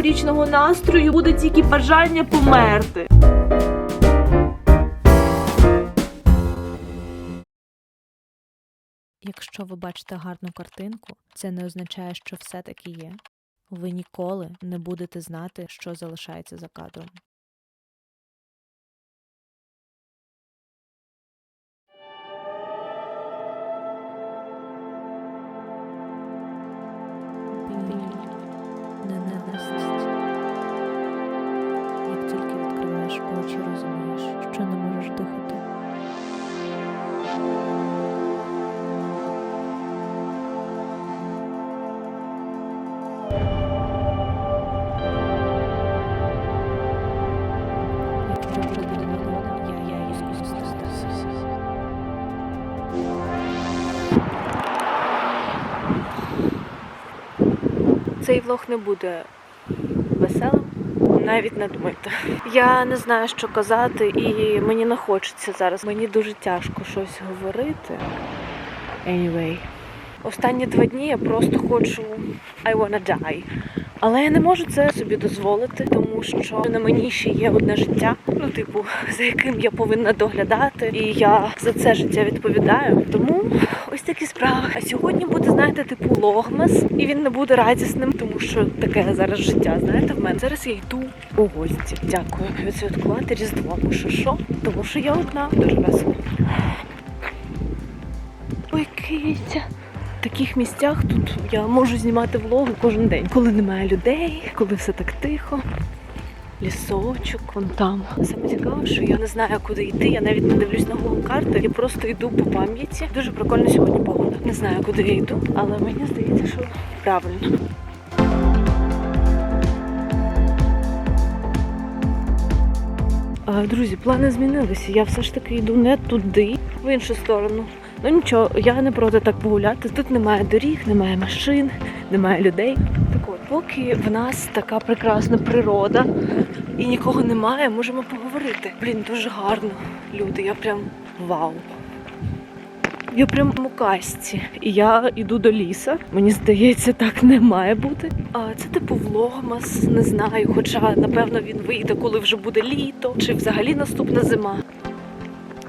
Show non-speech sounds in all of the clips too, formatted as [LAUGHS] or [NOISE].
новорічного настрою буде тільки бажання померти. Якщо ви бачите гарну картинку, це не означає, що все таки є. Ви ніколи не будете знати, що залишається за кадром. Цей влог не буде веселим. Навіть не думайте. Я не знаю, що казати, і мені не хочеться зараз. Мені дуже тяжко щось говорити. Anyway. Останні два дні я просто хочу I wanna die. Але я не можу це собі дозволити, тому що на мені ще є одне життя, ну типу, за яким я повинна доглядати, і я за це життя відповідаю. Тому такі справи. А сьогодні буде, знаєте, типу логмас, і він не буде радісним, тому що таке зараз життя. Знаєте, в мене зараз я йду у гості. Дякую. Відсвяткувати Різдво. Що що? Тому що я одна дуже весело. Ой, киця. В таких місцях тут я можу знімати влоги кожен день, коли немає людей, коли все так тихо. Лісочок, вон там. Саме цікаве, що я не знаю, куди йти. Я навіть не дивлюсь на Google карти. Я просто йду по пам'яті. Дуже прикольно сьогодні погода. Не знаю, куди я йду, але мені здається, що правильно. Друзі, плани змінилися. Я все ж таки йду не туди, в іншу сторону. Ну нічого, я не проти так погуляти. Тут немає доріг, немає машин, немає людей. Поки в нас така прекрасна природа і нікого немає, можемо поговорити. Блін, дуже гарно. Люди, я прям вау. Я прям у казці. І я йду до ліса. Мені здається, так не має бути. А це типу влогмас, не знаю. Хоча напевно він вийде, коли вже буде літо, чи взагалі наступна зима.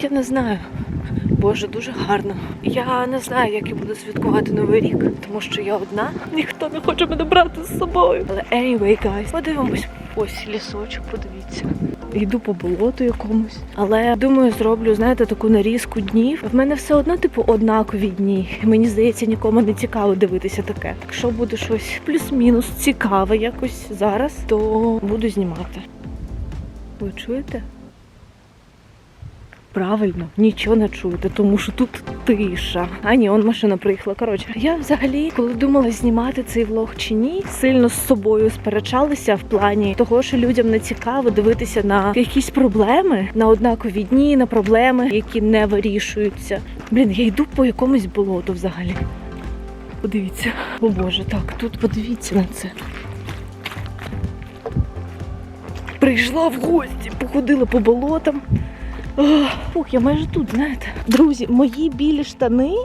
Я не знаю. Боже, дуже гарно. Я не знаю, як я буду святкувати новий рік, тому що я одна. Ніхто не хоче мене брати з собою. Але anyway, guys, подивимось. Ось лісочок, подивіться. Йду по болоту якомусь. Але думаю, зроблю, знаєте, таку нарізку днів. В мене все одно, типу, однакові дні. Мені здається, нікому не цікаво дивитися таке. Якщо буде щось плюс-мінус цікаве якось зараз, то буду знімати. Ви чуєте? Правильно, нічого не чуєте, тому що тут тиша. А ні, он машина приїхала. Коротше, я взагалі, коли думала знімати цей влог чи ні, сильно з собою сперечалася в плані того, що людям не цікаво дивитися на якісь проблеми, на однакові дні, на проблеми, які не вирішуються. Блін, я йду по якомусь болоту взагалі. Подивіться, о Боже, так, тут подивіться на це. Прийшла в гості, походила по болотам. Фух, я майже тут, знаєте. Друзі, мої білі штани.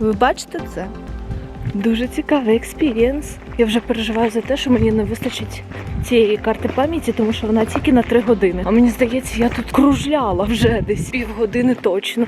Ви бачите це? Дуже цікавий експірієнс. Я вже переживаю за те, що мені не вистачить цієї карти пам'яті, тому що вона тільки на три години. А мені здається, я тут кружляла вже десь півгодини точно.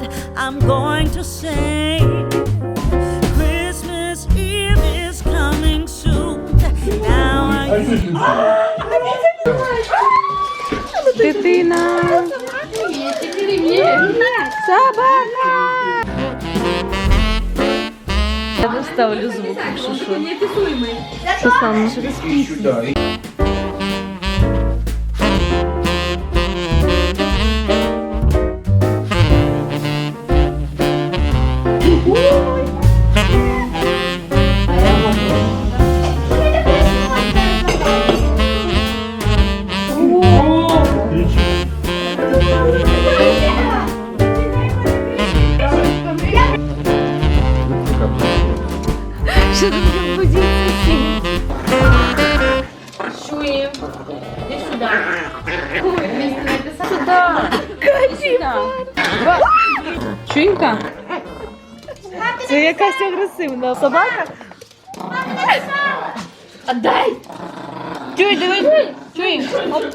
What I'm going to say. Christmas Eve is coming soon. Now I Дитина! Собака! Я доставлю звук, якщо що. Що саме? Сюда. Сюда. Чуєнька? Це якась агресивна собака. Отдай! Чуй, давай! Чуй! Мама!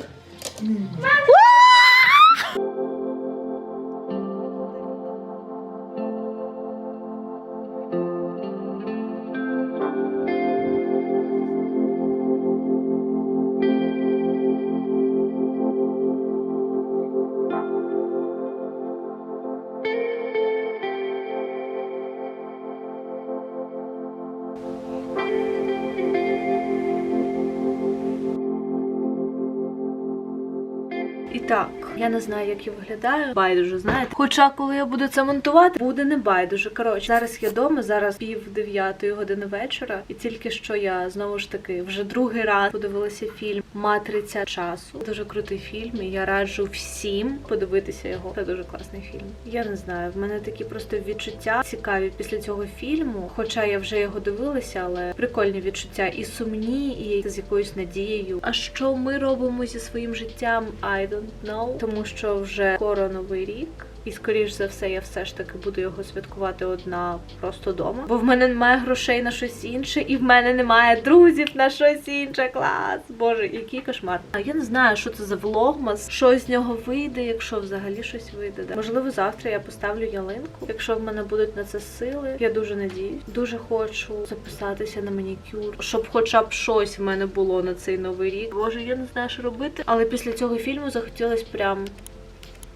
Я не знаю, як я виглядаю. Байдуже, знаєте. Хоча, коли я буду це монтувати, буде не байдуже. Коротше, зараз я вдома, зараз пів дев'ятої години вечора, і тільки що я знову ж таки вже другий раз подивилася фільм Матриця часу. Дуже крутий фільм. і Я раджу всім подивитися його. Це дуже класний фільм. Я не знаю, в мене такі просто відчуття цікаві після цього фільму. Хоча я вже його дивилася, але прикольні відчуття і сумні, і з якоюсь надією. А що ми робимо зі своїм життям? I don't know. Тому що вже скоро новий рік. І скоріш за все, я все ж таки буду його святкувати одна просто вдома. Бо в мене немає грошей на щось інше, і в мене немає друзів на щось інше. Клас! Боже, який кошмар. А я не знаю, що це за влогмас, що з нього вийде, якщо взагалі щось вийде. Да? Можливо, завтра я поставлю ялинку, якщо в мене будуть на це сили. Я дуже надіюсь. Дуже хочу записатися на манікюр, щоб хоча б щось в мене було на цей новий рік. Боже, я не знаю, що робити. Але після цього фільму захотілось прям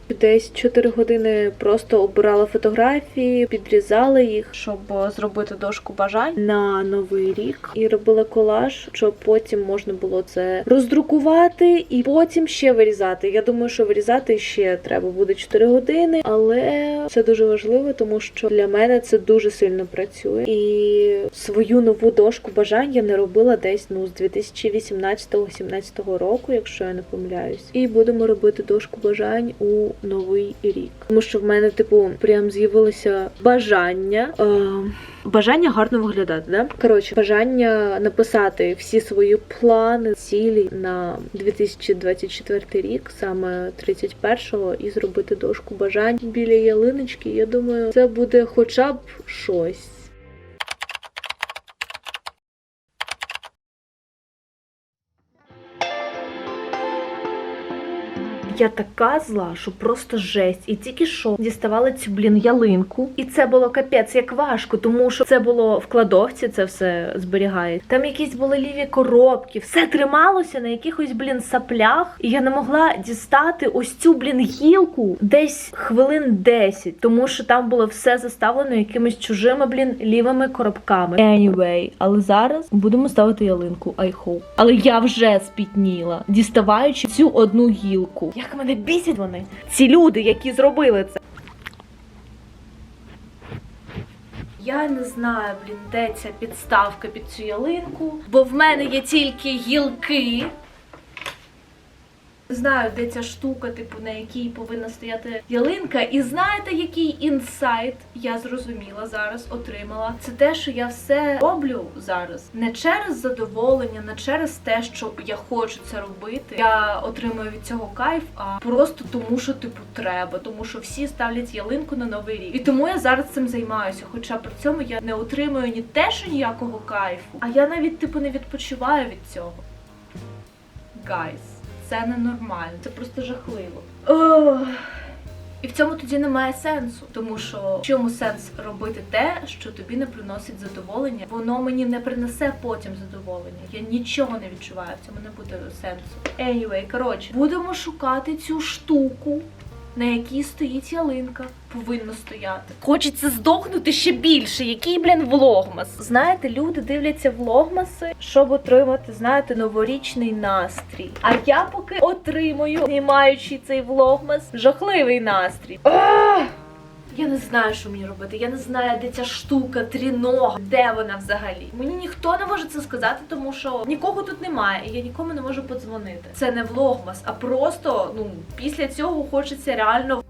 Десь 4 години просто обирала фотографії, підрізала їх, щоб е, зробити дошку бажань на новий рік, і робила колаж, щоб потім можна було це роздрукувати і потім ще вирізати. Я думаю, що вирізати ще треба буде 4 години, але це дуже важливо, тому що для мене це дуже сильно працює. І свою нову дошку бажань я не робила десь ну з 2018-17 року, якщо я не помиляюсь. І будемо робити дошку бажань у новий рік. Тому що в мене, типу, прям з'явилося бажання. Е- Бажання гарно виглядати, да? Коротше, бажання написати всі свої плани, цілі на 2024 рік, саме 31-го, і зробити дошку бажань біля ялиночки. Я думаю, це буде хоча б щось. Я така зла, що просто жесть. І тільки що діставали цю блін ялинку, і це було капець як важко, тому що це було в кладовці, це все зберігає. Там якісь були ліві коробки, все трималося на якихось блін саплях, і я не могла дістати ось цю блін гілку десь хвилин 10, тому що там було все заставлено якимись чужими блін лівими коробками. Anyway, але зараз будемо ставити ялинку. I hope. Але я вже спітніла, діставаючи цю одну гілку. Як мене бісять вони, ці люди, які зробили це. Я не знаю, блін, де ця підставка під цю ялинку, бо в мене є тільки гілки. Знаю, де ця штука, типу, на якій повинна стояти ялинка. І знаєте, який інсайт я зрозуміла зараз, отримала? Це те, що я все роблю зараз не через задоволення, не через те, що я хочу це робити. Я отримую від цього кайф, а просто тому, що типу треба, тому що всі ставлять ялинку на новий рік. І тому я зараз цим займаюся. Хоча при цьому я не отримую ні те, що ніякого кайфу, а я навіть типу не відпочиваю від цього. Гайс. Це ненормально, це просто жахливо. Ох. І в цьому тоді немає сенсу, тому що в чому сенс робити те, що тобі не приносить задоволення, воно мені не принесе потім задоволення. Я нічого не відчуваю, в цьому не буде сенсу. Anyway, коротше, будемо шукати цю штуку, на якій стоїть ялинка. Повинно стояти. Хочеться здохнути ще більше. Який, блін, влогмас. Знаєте, люди дивляться влогмаси, щоб отримати, знаєте, новорічний настрій. А я поки отримую, знімаючи цей влогмас, жахливий настрій. Ах! Я не знаю, що мені робити. Я не знаю, де ця штука, трінога, де вона взагалі. Мені ніхто не може це сказати, тому що нікого тут немає, і я нікому не можу подзвонити. Це не влогмас, а просто ну після цього хочеться реально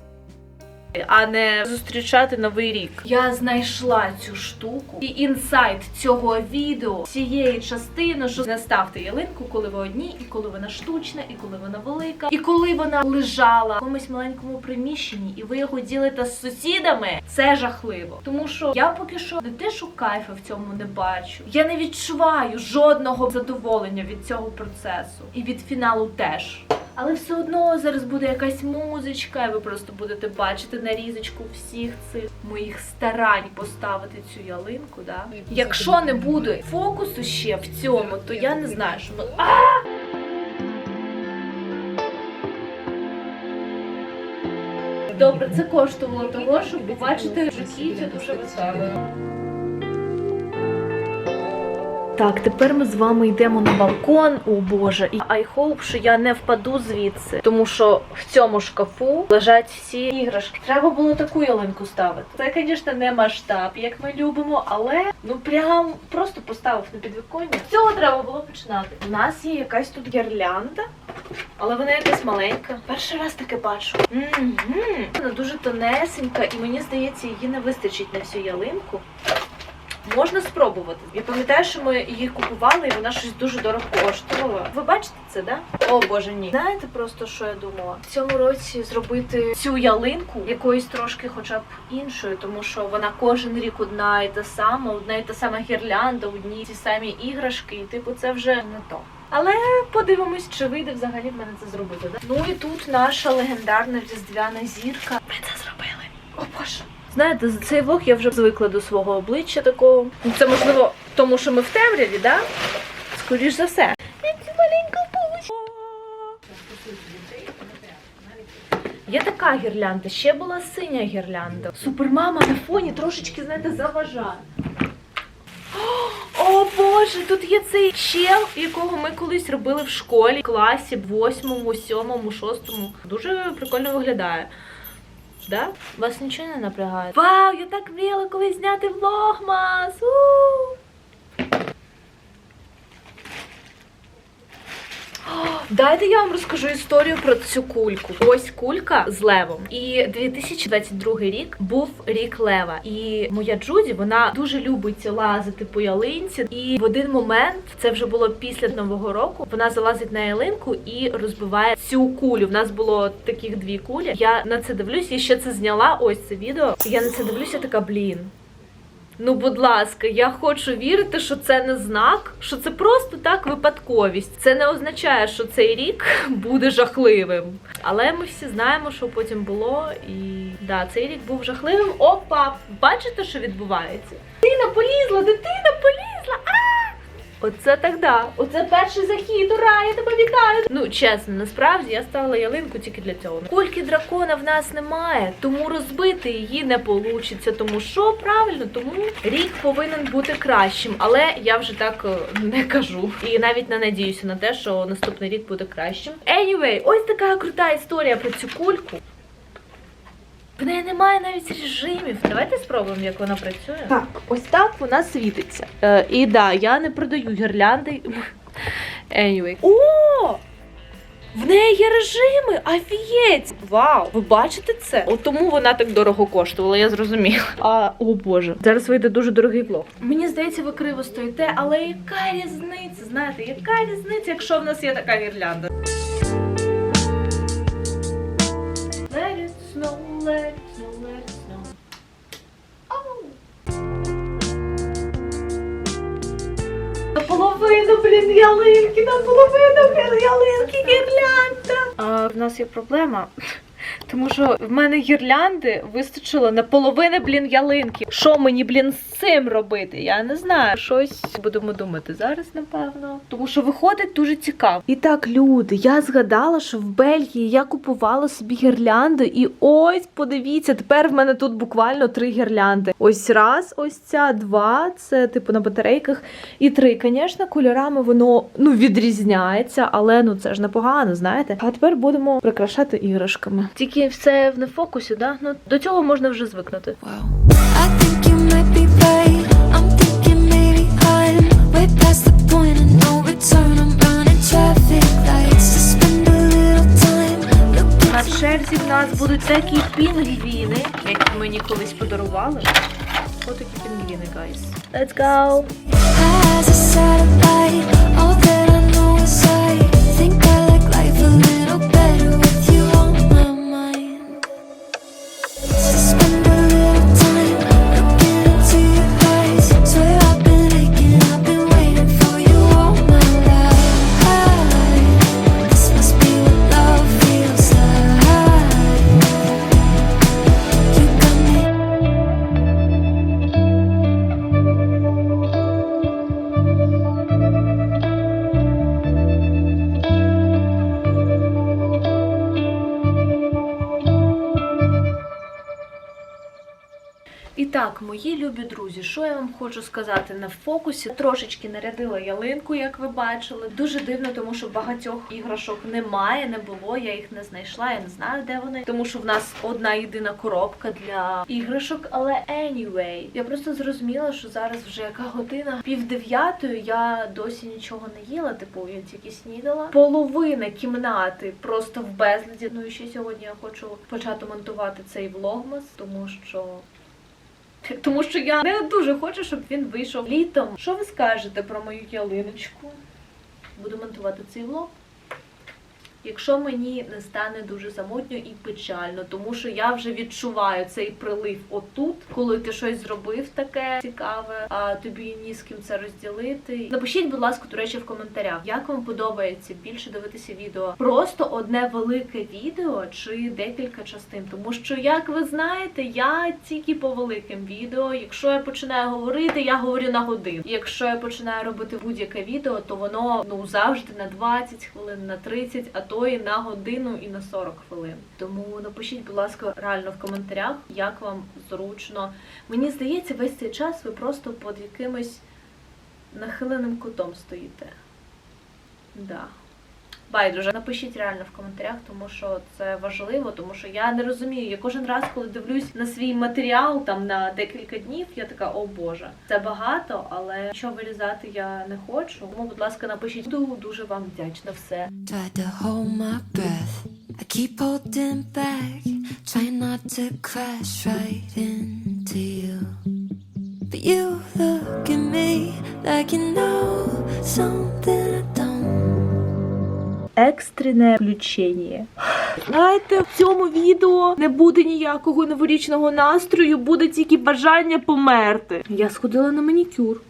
а не зустрічати новий рік. Я знайшла цю штуку і інсайт цього відео цієї частини, що не ставте ялинку, коли ви одні, і коли вона штучна, і коли вона велика, і коли вона лежала в якомусь маленькому приміщенні, і ви його ділите з сусідами. Це жахливо. Тому що я поки що не те, що кайфу в цьому не бачу. Я не відчуваю жодного задоволення від цього процесу, і від фіналу теж. Але все одно зараз буде якась музичка, і ви просто будете бачити нарізочку всіх цих моїх старань поставити цю ялинку. Да? Якщо не буде фокусу ще в цьому, то я не знаю, що ми. А! Добре, це коштувало того, щоб побачити житті це дуже весело. Так, тепер ми з вами йдемо на балкон. О Боже, і I hope, що я не впаду звідси, тому що в цьому шкафу лежать всі іграшки. Треба було таку ялинку ставити. Це, звісно, не масштаб, як ми любимо, але ну прям просто поставив на підвіконня. Цього треба було починати. У нас є якась тут гірлянда. Але вона якась маленька. Перший раз таке бачу. Мгм. Вона дуже тонесенька, і мені здається, її не вистачить на всю ялинку. Можна спробувати. Я пам'ятаю, що ми її купували, і вона щось дуже дорого коштувала. Ви бачите це, да? О боже, ні. Знаєте просто, що я думала? В цьому році зробити цю ялинку якоюсь трошки, хоча б іншою, тому що вона кожен рік одна і та сама, одна і та сама гірлянда, одні ті самі іграшки, і типу це вже не то. Але подивимось, чи вийде взагалі в мене це зробити. Да? Ну і тут наша легендарна різдвяна зірка. Ми це зробили. О боже. Знаєте, за цей влог я вже звикла до свого обличчя такого. Це можливо, тому що ми в темряві, да? Скоріш за все. Є така гірлянда, ще була синя гірлянда. Супермама на фоні трошечки, знаєте, заважає. О Боже, тут є цей чел, якого ми колись робили в школі, в класі, в восьмому, сьомому, шостому. Дуже прикольно виглядає. Да? Вас нічого не напрягає? Вау, я так мріяла колись зняти влогмас! У! Дайте я вам розкажу історію про цю кульку. Ось кулька з левом. І 2022 рік був рік лева. І моя Джуді вона дуже любить лазити по ялинці. І в один момент, це вже було після нового року, вона залазить на ялинку і розбиває цю кулю. В нас було таких дві кулі. Я на це дивлюсь, я ще це зняла. Ось це відео. Я на це дивлюся, така блін. Ну, будь ласка, я хочу вірити, що це не знак, що це просто так випадковість. Це не означає, що цей рік [LAUGHS] буде жахливим. Але ми всі знаємо, що потім було, і да, цей рік був жахливим. Опа! Бачите, що відбувається? Дитина полізла, дитина полізла! А! Оце так да. Оце перший захід. Ура! Я тебе вітаю! Ну чесно, насправді я ставила ялинку тільки для цього. Кульки дракона в нас немає, тому розбити її не получиться. Тому що правильно, тому рік повинен бути кращим. Але я вже так е, не кажу. І навіть не надіюся на те, що наступний рік буде кращим. Anyway, ось така крута історія про цю кульку. Неї немає навіть режимів. Давайте спробуємо, як вона працює. Так, ось так вона світиться. Е, і да, я не продаю гірлянди. Anyway. О! В неї є режими! Афієць! Вау! Ви бачите це? От тому вона так дорого коштувала, я зрозуміла. А о боже, зараз вийде дуже дорогий влог. Мені здається, ви криво стоїте, але яка різниця? Знаєте, яка різниця, якщо в нас є така гірлянда? Snow, let it snow, let it snow. Наполовину, блін, ялинки, наполовину, блін, ялинки, гірлянда. А, в нас є проблема. Тому що в мене гірлянди вистачило на половини, блін, ялинки. Що мені, блін, з цим робити? Я не знаю. Щось будемо думати зараз, напевно. Тому що виходить дуже цікаво. І так, люди, я згадала, що в Бельгії я купувала собі гірлянди, і ось подивіться, тепер в мене тут буквально три гірлянди. Ось раз, ось ця, два, це типу на батарейках. І три, звісно, кольорами воно ну відрізняється, але ну це ж непогано, знаєте. А тепер будемо прикрашати іграшками. Тільки все в нефокусі, да? Ну до цього можна вже звикнути. На черзі в нас будуть такі пінгвіни, які мені колись подарували. Ось такі пінгвіни, guys. Let's go! As a satellite, all that I know is I think I like life a little що я вам хочу сказати на фокусі? Трошечки нарядила ялинку, як ви бачили. Дуже дивно, тому що багатьох іграшок немає, не було. Я їх не знайшла, я не знаю, де вони. Тому що в нас одна єдина коробка для іграшок. Але anyway, я просто зрозуміла, що зараз вже яка година пів дев'ятої. Я досі нічого не їла. Типу, я тільки снідала. Половина кімнати просто в безладі. Ну і ще сьогодні я хочу почати монтувати цей влогмас, тому що. Тому що я не дуже хочу, щоб він вийшов літом. Що ви скажете про мою ялиночку? Буду монтувати цей влог. Якщо мені не стане дуже самотньо і печально, тому що я вже відчуваю цей прилив отут, коли ти щось зробив таке цікаве, а тобі ні з ким це розділити. Напишіть, будь ласка, до речі, в коментарях, як вам подобається більше дивитися відео. Просто одне велике відео чи декілька частин. Тому що, як ви знаєте, я тільки по великим відео. Якщо я починаю говорити, я говорю на годину. Якщо я починаю робити будь-яке відео, то воно ну завжди на 20 хвилин, на 30, а то і на годину і на 40 хвилин. Тому напишіть, будь ласка, реально в коментарях, як вам зручно. Мені здається, весь цей час ви просто під якимось нахиленим кутом стоїте. Да. Байдуже, напишіть реально в коментарях, тому що це важливо, тому що я не розумію. Я кожен раз, коли дивлюсь на свій матеріал там на декілька днів, я така, о Боже, це багато, але що вирізати я не хочу. Тому, будь ласка, напишіть. Буду дуже вам вдячна все. But you look at me like you know something. Екстрене включення. Знаєте, в цьому відео не буде ніякого новорічного настрою, буде тільки бажання померти. Я сходила на манікюр.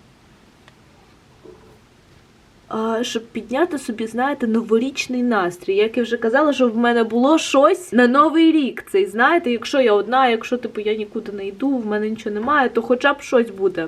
А, щоб підняти собі, знаєте, новорічний настрій. Як я вже казала, що в мене було щось на новий рік. Цей, знаєте, якщо я одна, якщо типу я нікуди не йду, в мене нічого немає, то хоча б щось буде.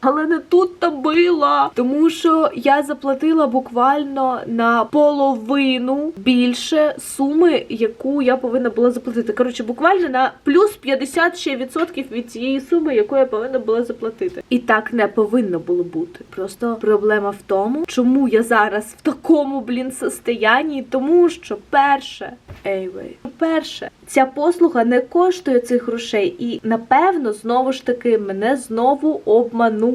Але не тут та била, тому що я заплатила буквально на половину більше суми, яку я повинна була заплатити. Коротше, буквально на плюс 50 ще відсотків від цієї суми, яку я повинна була заплатити. І так не повинно було бути. Просто проблема в тому, чому я зараз в такому блін состоянні, тому що перше, anyway, перше, ця послуга не коштує цих грошей, і напевно, знову ж таки, мене знову обманули.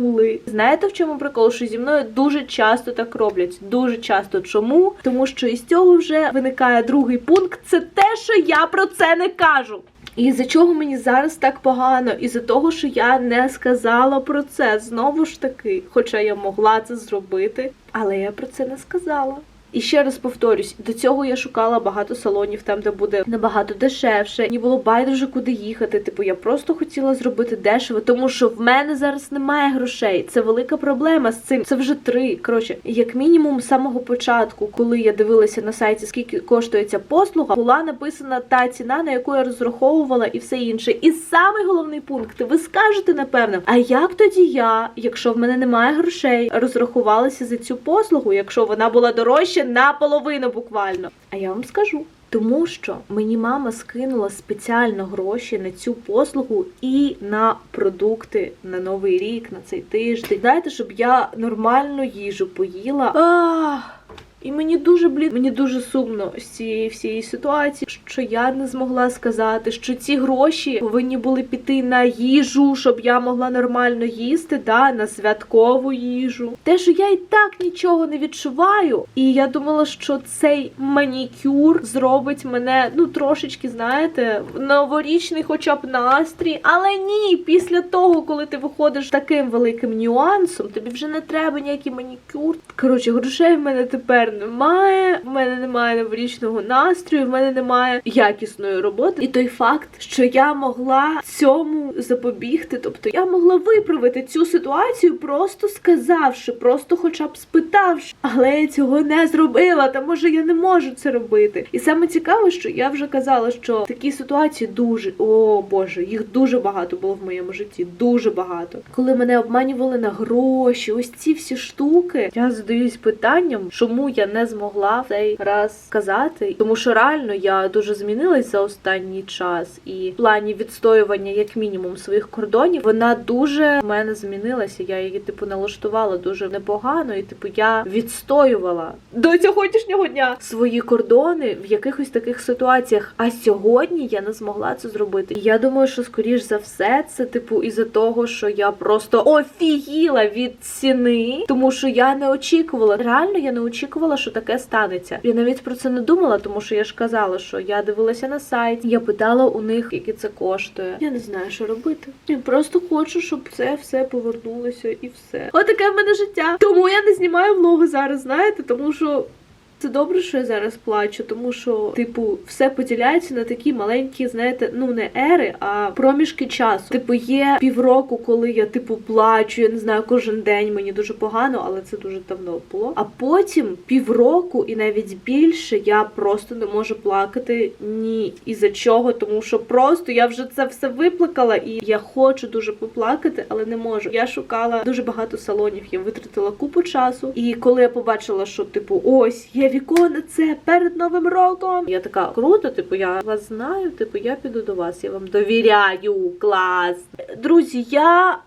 Знаєте, в чому прикол? Що зі мною дуже часто так роблять. Дуже часто. Чому? Тому що із цього вже виникає другий пункт. Це те, що я про це не кажу. І за чого мені зараз так погано? Із-за того, що я не сказала про це знову ж таки, хоча я могла це зробити, але я про це не сказала. І ще раз повторюсь, до цього я шукала багато салонів, там де буде набагато дешевше. Мені було байдуже куди їхати. Типу, я просто хотіла зробити дешево, тому що в мене зараз немає грошей. Це велика проблема з цим. Це вже три. Коротше, як мінімум, з самого початку, коли я дивилася на сайті, скільки коштує ця послуга, була написана та ціна, на яку я розраховувала, і все інше. І самий головний пункт, ви скажете напевно, а як тоді я, якщо в мене немає грошей, розрахувалася за цю послугу, якщо вона була дорожча наполовину буквально? А я вам скажу. Тому що мені мама скинула спеціально гроші на цю послугу і на продукти на новий рік, на цей тиждень. Знаєте, щоб я нормальну їжу поїла. Ах! І мені дуже блін, мені дуже сумно з цієї всієї ситуації, що я не змогла сказати, що ці гроші повинні були піти на їжу, щоб я могла нормально їсти, да, на святкову їжу. Те, що я і так нічого не відчуваю, і я думала, що цей манікюр зробить мене ну трошечки, знаєте, новорічний, хоча б настрій. Але ні, після того, коли ти виходиш таким великим нюансом, тобі вже не треба ніякий манікюр. Коротше, грошей в мене тепер немає. В мене немає новорічного настрою, в мене немає якісної роботи. І той факт, що я могла цьому запобігти, тобто я могла виправити цю ситуацію, просто сказавши, просто хоча б спитавши. Але я цього не зробила, тому що я не можу це робити. І саме цікаве, що я вже казала, що такі ситуації дуже о боже, їх дуже багато було в моєму житті. Дуже багато. Коли мене обманювали на гроші, ось ці всі штуки. Я задаюсь питанням, чому я не змогла в цей раз сказати, тому що реально я дуже змінилась за останній час, і в плані відстоювання, як мінімум, своїх кордонів, вона дуже в мене змінилася. Я її типу налаштувала дуже непогано, і типу я відстоювала до сьогоднішнього дня свої кордони в якихось таких ситуаціях. А сьогодні я не змогла це зробити. І я думаю, що скоріш за все це типу із-за того, що я просто офігіла від ціни, тому що я не очікувала. Реально, я не очікувала, що таке станеться. Я навіть про це не думала, тому що я ж казала, що я дивилася на сайт, я питала у них, які це коштує. Я не знаю, що робити. Я просто хочу, щоб це все повернулося і все. Отаке в мене життя. Тому я не знімаю влоги зараз, знаєте, тому що. Це добре, що я зараз плачу, тому що, типу, все поділяється на такі маленькі, знаєте, ну не ери, а проміжки часу. Типу, є півроку, коли я типу плачу, я не знаю, кожен день мені дуже погано, але це дуже давно було. А потім півроку і навіть більше я просто не можу плакати ні із-за чого, тому що просто я вже це все виплакала, і я хочу дуже поплакати, але не можу. Я шукала дуже багато салонів, я витратила купу часу. І коли я побачила, що типу, ось є віконе це перед новим роком. Я така круто, типу, я вас знаю, типу, я піду до вас, я вам довіряю, клас. Друзі, я.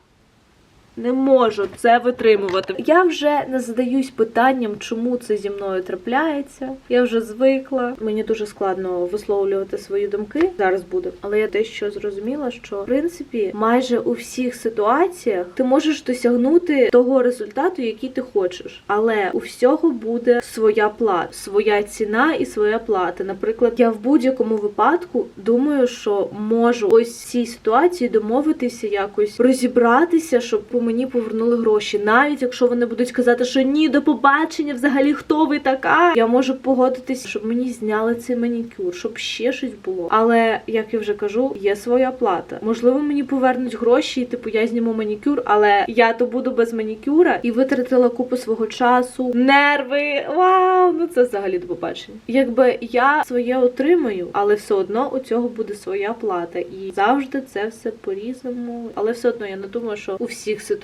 Не можу це витримувати. Я вже не задаюсь питанням, чому це зі мною трапляється. Я вже звикла. Мені дуже складно висловлювати свої думки. Зараз буде. Але я дещо зрозуміла, що в принципі майже у всіх ситуаціях ти можеш досягнути того результату, який ти хочеш. Але у всього буде своя плата, своя ціна і своя плата. Наприклад, я в будь-якому випадку думаю, що можу ось в цій ситуації домовитися якось розібратися, щоб по мені повернули гроші. Навіть якщо вони будуть казати, що ні, до побачення, взагалі хто ви така. Я можу погодитися, щоб мені зняли цей манікюр, щоб ще щось було. Але як я вже кажу, є своя плата. Можливо, мені повернуть гроші, і типу я зніму манікюр, але я то буду без манікюра і витратила купу свого часу, нерви. Вау, ну це взагалі до побачення. Якби я своє отримаю, але все одно у цього буде своя плата, і завжди це все по-різному. Але все одно я не думаю, що у всіх ситуаціях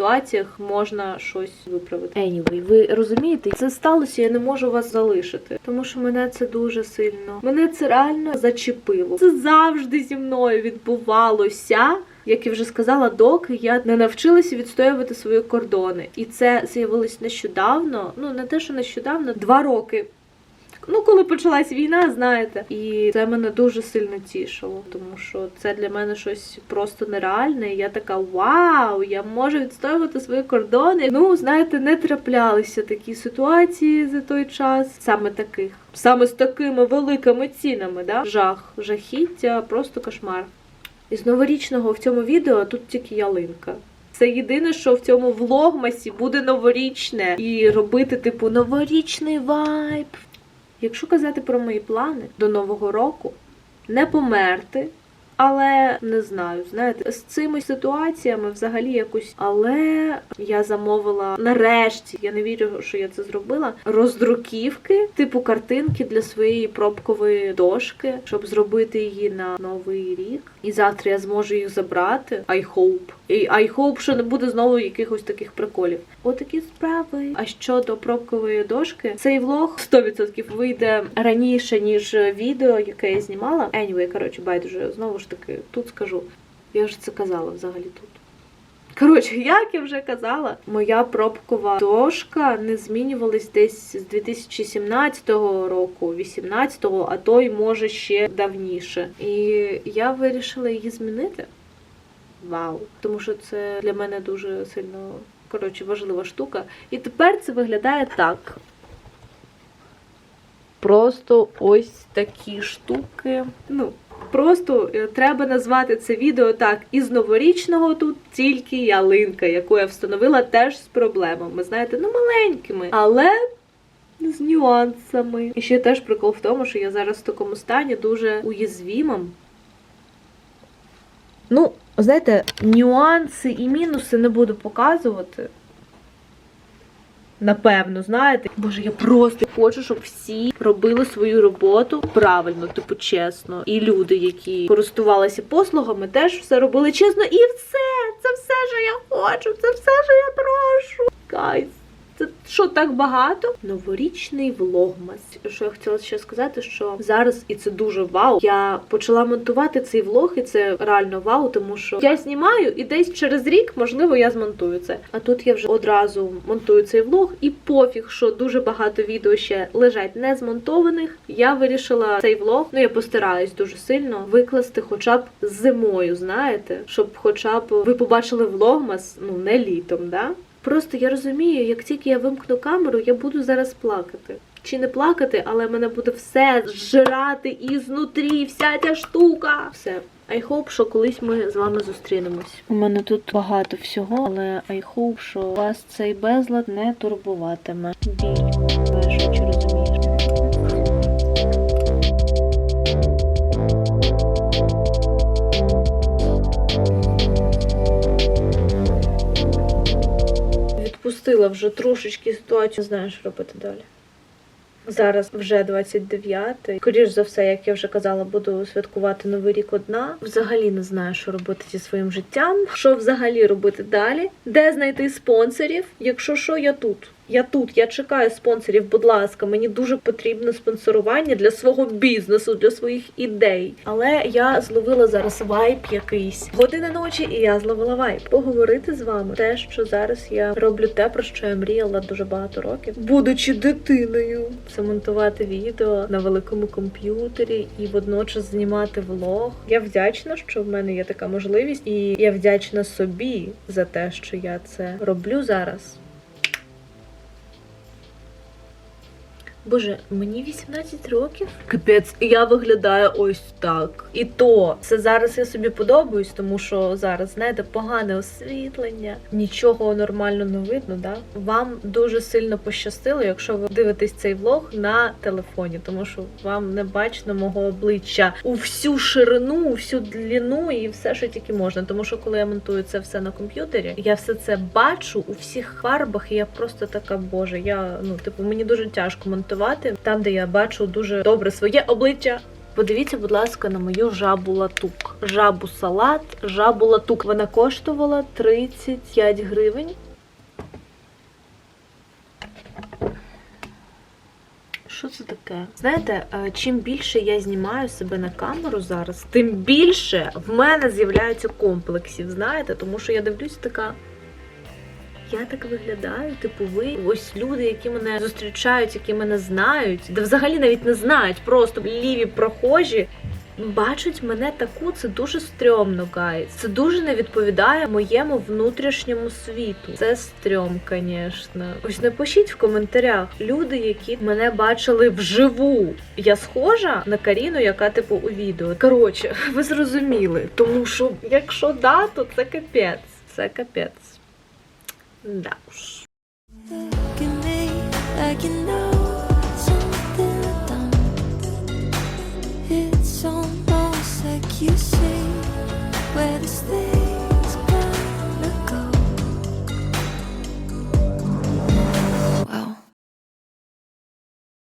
можна щось виправити. Anyway, ви розумієте, це сталося. Я не можу вас залишити, тому що мене це дуже сильно. Мене це реально зачепило. Це завжди зі мною відбувалося. Як я вже сказала, доки я не навчилася відстоювати свої кордони, і це з'явилось нещодавно. Ну не те, що нещодавно, два роки. Ну, коли почалась війна, знаєте, і це мене дуже сильно тішило, тому що це для мене щось просто нереальне. І я така вау, я можу відстоювати свої кордони. Ну, знаєте, не траплялися такі ситуації за той час, саме таких, саме з такими великими цінами, да? Жах, жахіття, просто кошмар. Із новорічного в цьому відео тут тільки ялинка. Це єдине, що в цьому влогмасі буде новорічне і робити, типу, новорічний вайб. Якщо казати про мої плани до Нового року, не померти, але не знаю, знаєте, з цими ситуаціями взагалі якось. Але я замовила нарешті, я не вірю, що я це зробила. Роздруківки, типу картинки для своєї пробкової дошки, щоб зробити її на новий рік. І завтра я зможу їх забрати. I hope. І I hope, що не буде знову якихось таких приколів. Отакі справи. А щодо пробкової дошки, цей влог 100% вийде раніше, ніж відео, яке я знімала. Anyway, коротше, байдуже, знову ж таки, тут скажу. Я вже це казала взагалі тут. Коротше, [LAUGHS] як я вже казала, моя пробкова дошка не змінювалась десь з 2017 року, 18-го, а то й може ще давніше. І я вирішила її змінити. Вау! Тому що це для мене дуже сильно коротше важлива штука. І тепер це виглядає так. Просто ось такі штуки. Ну, просто е, треба назвати це відео так. Із новорічного тут тільки ялинка, яку я встановила теж з проблемами. Знаєте, ну маленькими, але з нюансами. І ще теж прикол в тому, що я зараз в такому стані дуже уязвімим. Ну, знаєте, нюанси і мінуси не буду показувати. Напевно, знаєте. Боже, я просто хочу, щоб всі робили свою роботу правильно, типу чесно. І люди, які користувалися послугами, теж все робили чесно. І все! Це все, що я хочу, це все, що я прошу. Гайс. Це що так багато? Новорічний влогмас. Що я хотіла ще сказати, що зараз і це дуже вау. Я почала монтувати цей влог, і це реально вау, тому що я знімаю і десь через рік, можливо, я змонтую це. А тут я вже одразу монтую цей влог, і пофіг, що дуже багато відео ще лежать не змонтованих. Я вирішила цей влог. Ну я постараюсь дуже сильно викласти, хоча б зимою, знаєте, щоб хоча б ви побачили влогмас, ну не літом, да. Просто я розумію, як тільки я вимкну камеру, я буду зараз плакати. Чи не плакати, але мене буде все зжирати ізнутрі, вся ця штука. Все. I hope, що колись ми з вами зустрінемось. У мене тут багато всього, але I hope, що вас цей безлад не турбуватиме. Біль, що Відпустила вже трошечки ситуацію, не знаю, що робити далі. Зараз вже 29-й. Скоріш за все, як я вже казала, буду святкувати новий рік одна. Взагалі не знаю, що робити зі своїм життям. Що взагалі робити далі? Де знайти спонсорів? Якщо що, я тут. Я тут, я чекаю спонсорів, будь ласка, мені дуже потрібно спонсорування для свого бізнесу, для своїх ідей. Але я зловила зараз вайб якийсь. Година ночі, і я зловила вайб. Поговорити з вами. Те, що зараз я роблю те, про що я мріяла дуже багато років, будучи дитиною, це монтувати відео на великому комп'ютері і водночас знімати влог. Я вдячна, що в мене є така можливість, і я вдячна собі за те, що я це роблю зараз. Боже, мені 18 років. Капець, я виглядаю ось так. І то це зараз я собі подобаюсь, тому що зараз, знаєте, погане освітлення, нічого нормально не видно. Да? Вам дуже сильно пощастило, якщо ви дивитесь цей влог на телефоні, тому що вам не бачно мого обличчя у всю ширину, у всю длину і все, що тільки можна. Тому що коли я монтую це все на комп'ютері, я все це бачу у всіх фарбах, і я просто така, боже, я ну типу мені дуже тяжко монтувати там, де я бачу дуже добре своє обличчя. Подивіться, будь ласка, на мою жабу латук. Жабу салат, жабу латук. Вона коштувала 35 гривень. Що це таке? Знаєте, е, чим більше я знімаю себе на камеру зараз, тим більше в мене з'являється комплексів, знаєте, тому що я дивлюсь така. Я так виглядаю, типу, ви ось люди, які мене зустрічають, які мене знають, де взагалі навіть не знають, просто ліві прохожі. Бачать мене таку, це дуже стрьомно, гайс. Це дуже не відповідає моєму внутрішньому світу. Це стрьом, звісно. Ось напишіть в коментарях люди, які мене бачили вживу. Я схожа на Каріну, яка типу у відео. Коротше, [LAUGHS] ви зрозуміли, тому що якщо да, то це капець. Це капець. Daus. It's almost like you